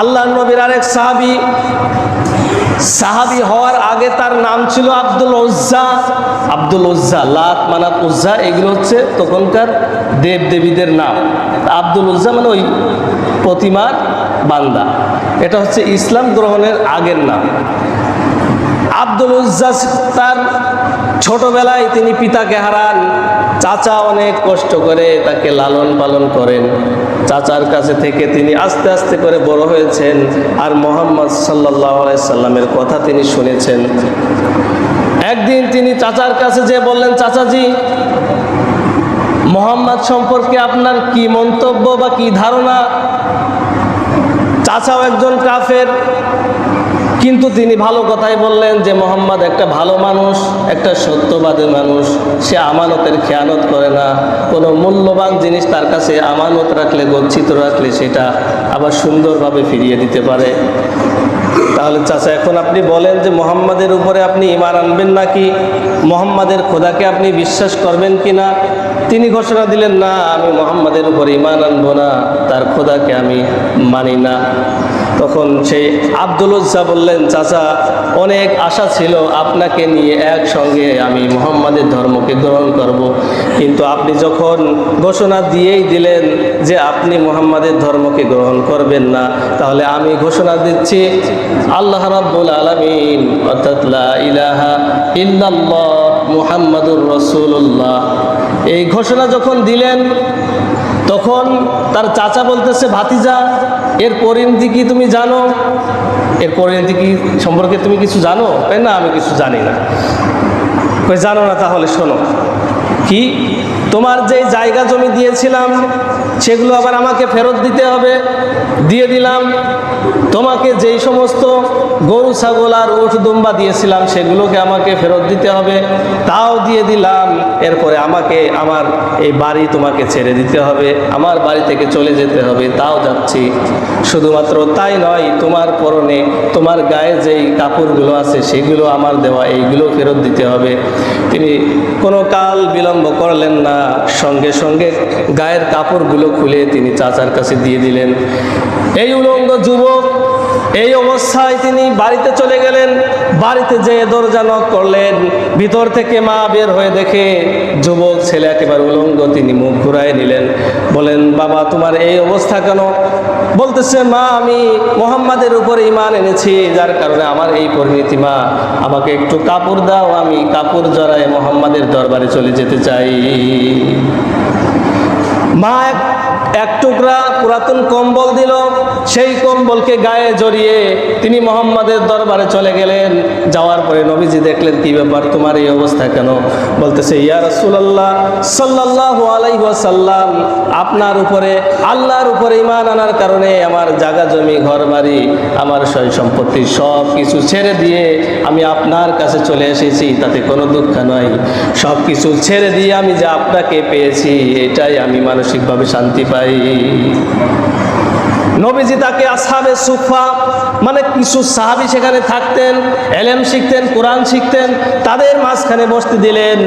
আল্লাহ নবীর আরেক সাহাবি। সাহাবি হওয়ার আগে তার নাম ছিল আব্দুল উজ্জা। আব্দুল উজ্জা, লাত, মানাত, উজ্জা, এগুলো হচ্ছে তখনকার দেব দেবীদের নাম। আব্দুল উজ্জা মানে ওই প্রতিমার বান্দা। এটা হচ্ছে ইসলাম গ্রহণের আগের নাম। আব্দুল উজ্জা তার ছোটবেলায় তিনি পিতাকে হারান। চাচা অনেক কষ্ট করে তাকে লালন পালন করেন। চাচার কাছে থেকে তিনি আস্তে আস্তে করে বড় হয়েছেন আর মোহাম্মদ সাল্লাহ সাল্লামের কথা তিনি শুনেছেন। একদিন তিনি চাচার কাছে যে বললেন, চাচাজি, মোহাম্মদ সম্পর্কে আপনার কি মন্তব্য বা কি ধারণা? চাচাও একজন কাফের। কিন্তু তিনি ভালো কথাই বললেন যে মোহাম্মদ একটা ভালো মানুষ, একটা সত্যবাদী মানুষ। সে আমানতের খেয়ানত করে না। কোনো মূল্যবান জিনিস তার কাছে আমানত রাখলে, গচ্ছিত রাখলে সেটা আবার সুন্দরভাবে ফিরিয়ে দিতে পারে। তাহলে চাচা, এখন আপনি বলেন যে মোহাম্মদের উপরে আপনি ইমান আনবেন নাকি? মোহাম্মদের খোদাকে আপনি বিশ্বাস করবেন কি না তিনি ঘোষণা দিলেন, না, আমি মোহাম্মদের উপর ইমান আনব না। তার খোদাকে আমি মানি না। তখন সেই আব্দুল উজ্জা বললেন, চাচা, অনেক আশা ছিল আপনাকে নিয়ে একসঙ্গে আমি মোহাম্মদের ধর্মকে গ্রহণ করব। কিন্তু আপনি যখন ঘোষণা দিয়েই দিলেন যে আপনি মোহাম্মদের ধর্মকে গ্রহণ করবেন না, তাহলে আমি ঘোষণা দিচ্ছি, আল্লাহ রাব্বুল আলামিন, অর্থাৎ ইলাহা ইল্লাল্লাহ মুহাম্মাদুর রাসূলুল্লাহ এই ঘোষণা যখন দিলেন তখন তার চাচা বলতেছে, ভাতিজা, এর পরিণতি কি তুমি জানো? এর পরিণতি কি সম্পর্কে তুমি কিছু জানো? না, আমি কিছু জানি না। জানো না তাহলে শোনো। কি? তোমার যে জায়গা জমি দিয়েছিলাম সেগুলো আবার আমাকে ফেরত দিতে হবে। দিয়ে দিলাম। তোমাকে যেই সমস্ত গরু, ছাগল আর উঠ দুম্বা দিয়েছিলাম, সেগুলোকে আমাকে ফেরত দিতে হবে। তাও দিয়ে দিলাম। এরপরে আমাকে আমার এই বাড়ি তোমাকে ছেড়ে দিতে হবে। আমার বাড়ি থেকে চলে যেতে হবে। তাও যাচ্ছি। শুধুমাত্র তাই নয়, তোমার পরনে তোমার গায়ে যেই কাপড়গুলো আছে, সেগুলো আমার দেওয়া, এইগুলো ফেরত দিতে হবে। তিনি কোনো কাল বিলম্ব করলেন না। সঙ্গে সঙ্গে গায়ের কাপড়গুলো খুলে তিনি চাচার কাছে দিয়ে দিলেন। এই উলঙ্গ যুবক এই অবস্থায় তিনি বাড়িতে চলে গেলেন। বাড়িতে যে দরজা নক করলেন। ভিতর থেকে মা বের হয়ে দেখে যুবক ছেলে একেবারে উলঙ্গ, তিনি মুখ ঘুরায় নিলেন। বলেন, বাবা, তোমার এই অবস্থা কেন? বলতেছে, মা, আমি মোহাম্মদের উপরে ইমান এনেছি, যার কারণে আমার এই পরিণতি, মা, আমাকে একটু কাপড় দাও, আমি কাপড় জড়ায় মোহাম্মদের দরবারে চলে যেতে চাই। মা এক টুকরা পুরাতন কম্বল দিল। সেই কম্বলকে গায়ে জড়িয়ে তিনি মোহাম্মদের দরবারে চলে গেলেন। যাওয়ার পরে নবীজি দেখলেন, কি ব্যাপার? তোমার এই অবস্থা কেন? বলতেছে, ইয়া রাসূলুল্লাহ, সাল্লাল্লাহু আলাইহি ওয়াসাল্লাম, আপনার উপরে, আল্লাহর উপরে ইমান আনার কারণে আমার জায়গা জমি ঘর বাড়ি আমার সয় সম্পত্তি সব কিছু ছেড়ে দিয়ে আমি আপনার কাছে চলে এসেছি। তাতে কোনো দুঃখ নয় সব কিছু ছেড়ে দিয়ে আমি যে আপনাকে পেয়েছি, এটাই আমি মানসিকভাবে শান্তি পাই। নবীজি তাকে আসাবে সুফা মানে কিছু সাহাবি সেখানে থাকতেন, এলেম শিখতেন, কোরআন শিখতেন, তাদের মাঝখানে বসতে দিলেন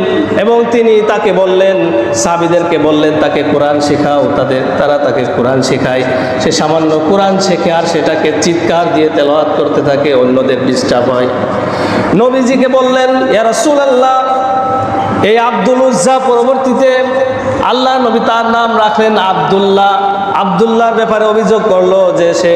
এবং তিনি তাকে বললেন, সাহাবিদেরকে বললেন, তাকে কোরআন শেখাও, তাদের, তারা তাকে কোরআন শেখায়। সে সামান্য কোরআন শেখে আর সেটাকে চিৎকার দিয়ে তেলাওয়াত করতে থাকে, অন্যদের ডিস্টার্ব হয়। নবীজিকে বললেন, ইয়া রাসূলুল্লাহ এই আব্দুল উজ্জা পরবর্তীতে আল্লাহ নবী তার নাম রাখলেন আবদুল্লাহ। আবদুল্লাহর ব্যাপারে অভিযোগ করল যে সে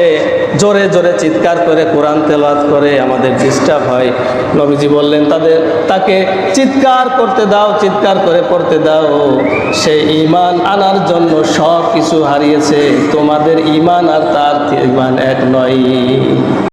জোরে জোরে চিৎকার করে কোরআন তেলাত করে আমাদের ডিস্টার্ব হয়। নবীজি বললেন, তাদের, তাকে চিৎকার করতে দাও, চিৎকার করে পড়তে দাও। সে ইমান আনার জন্য সব কিছু হারিয়েছে। তোমাদের ইমান আর তার ইমান এক নয়।